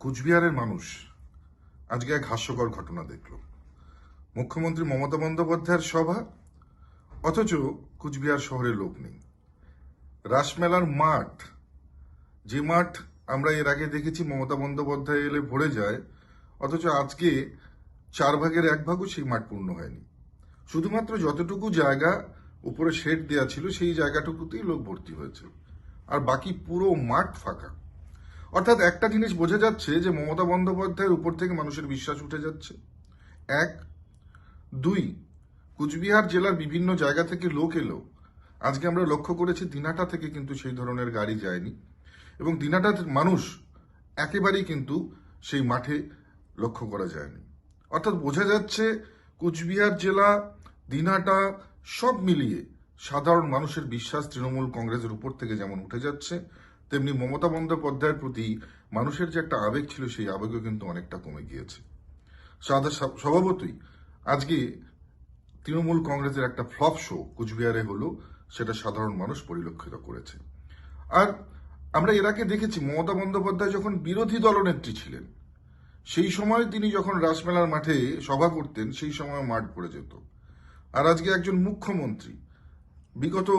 কুচবিহারের মানুষ আজকে এক হাস্যকর ঘটনা দেখল। মুখ্যমন্ত্রী মমতা বন্দ্যোপাধ্যায়ের সভা, অথচ কুচবিহার শহরে লোক নেই। রাসমেলার মাঠ, যে মাঠ আমরা এর আগে দেখেছি, মমতা বন্দ্যোপাধ্যায় এলে ভরে যায়, অথচ আজকে চার ভাগের এক ভাগও সেই মাঠ পূর্ণ হয়নি। শুধুমাত্র যতটুকু জায়গা উপরে শেড দেওয়া ছিল, সেই জায়গাটুকুতেই লোক ভর্তি হয়েছে। আর বাকি পুরো মাঠ ফাঁকা। অর্থাৎ একটা জিনিস বোঝা যাচ্ছে যে মমতা বন্দ্যোপাধ্যায়ের উপর থেকে মানুষের বিশ্বাস উঠে যাচ্ছে। এক। দুই, কুচবিহার জেলার বিভিন্ন জায়গা থেকে লোক এলো। আজকে আমরা লক্ষ্য করেছি দিনাটা থেকে কিন্তু সেই ধরনের গাড়ি যায়নি এবং দিনাটার মানুষ একেবারেই কিন্তু সেই মাঠে লক্ষ্য করা যায়নি। অর্থাৎ বোঝা যাচ্ছে কুচবিহার জেলা, দিনাটা সব মিলিয়ে সাধারণ মানুষের বিশ্বাস তৃণমূল কংগ্রেসের উপর থেকে যেমন উঠে যাচ্ছে তেমনি মমতা বন্দ্যোপাধ্যায়ের প্রতি মানুষের যে একটা আবেগ ছিল, সেই আবেগও কিন্তু অনেকটা কমে গিয়েছে। স্বভাবতই আজকে তৃণমূল কংগ্রেসের একটা ফ্লপ শো কুচবিহারে হলো, সেটা সাধারণ মানুষ পরিলক্ষিত করেছে। আর আমরা এর আগে দেখেছি, মমতা বন্দ্যোপাধ্যায় যখন বিরোধী দলনেত্রী ছিলেন, সেই সময় তিনি যখন রাসমেলার মাঠে সভা করতেন, সেই সময় মাঠ পড়ে যেত। আর আজকে একজন মুখ্যমন্ত্রী, বিগত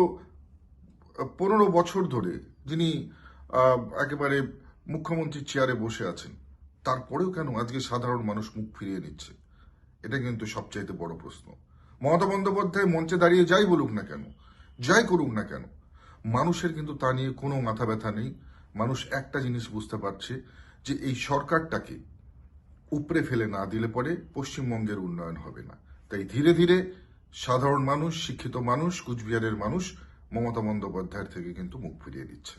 পনেরো বছর ধরে যিনি একেবারে মুখ্যমন্ত্রীর চেয়ারে বসে আছেন, তারপরেও কেন আজকে সাধারণ মানুষ মুখ ফিরিয়ে নিচ্ছে? এটা কিন্তু সবচাইতে বড় প্রশ্ন। মমতা বন্দ্যোপাধ্যায় মঞ্চে দাঁড়িয়ে যাই বলুক না কেন, যাই করুক না কেন, মানুষের কিন্তু তা নিয়ে কোনো মাথা ব্যথা নেই। মানুষ একটা জিনিস বুঝতে পারছে যে এই সরকারটাকে উপড়ে ফেলে না দিলে পরে পশ্চিমবঙ্গের উন্নয়ন হবে না। তাই ধীরে ধীরে সাধারণ মানুষ, শিক্ষিত মানুষ, কুচবিহারের মানুষ মমতা বন্দ্যোপাধ্যায়ের থেকে কিন্তু মুখ ফিরিয়ে দিচ্ছে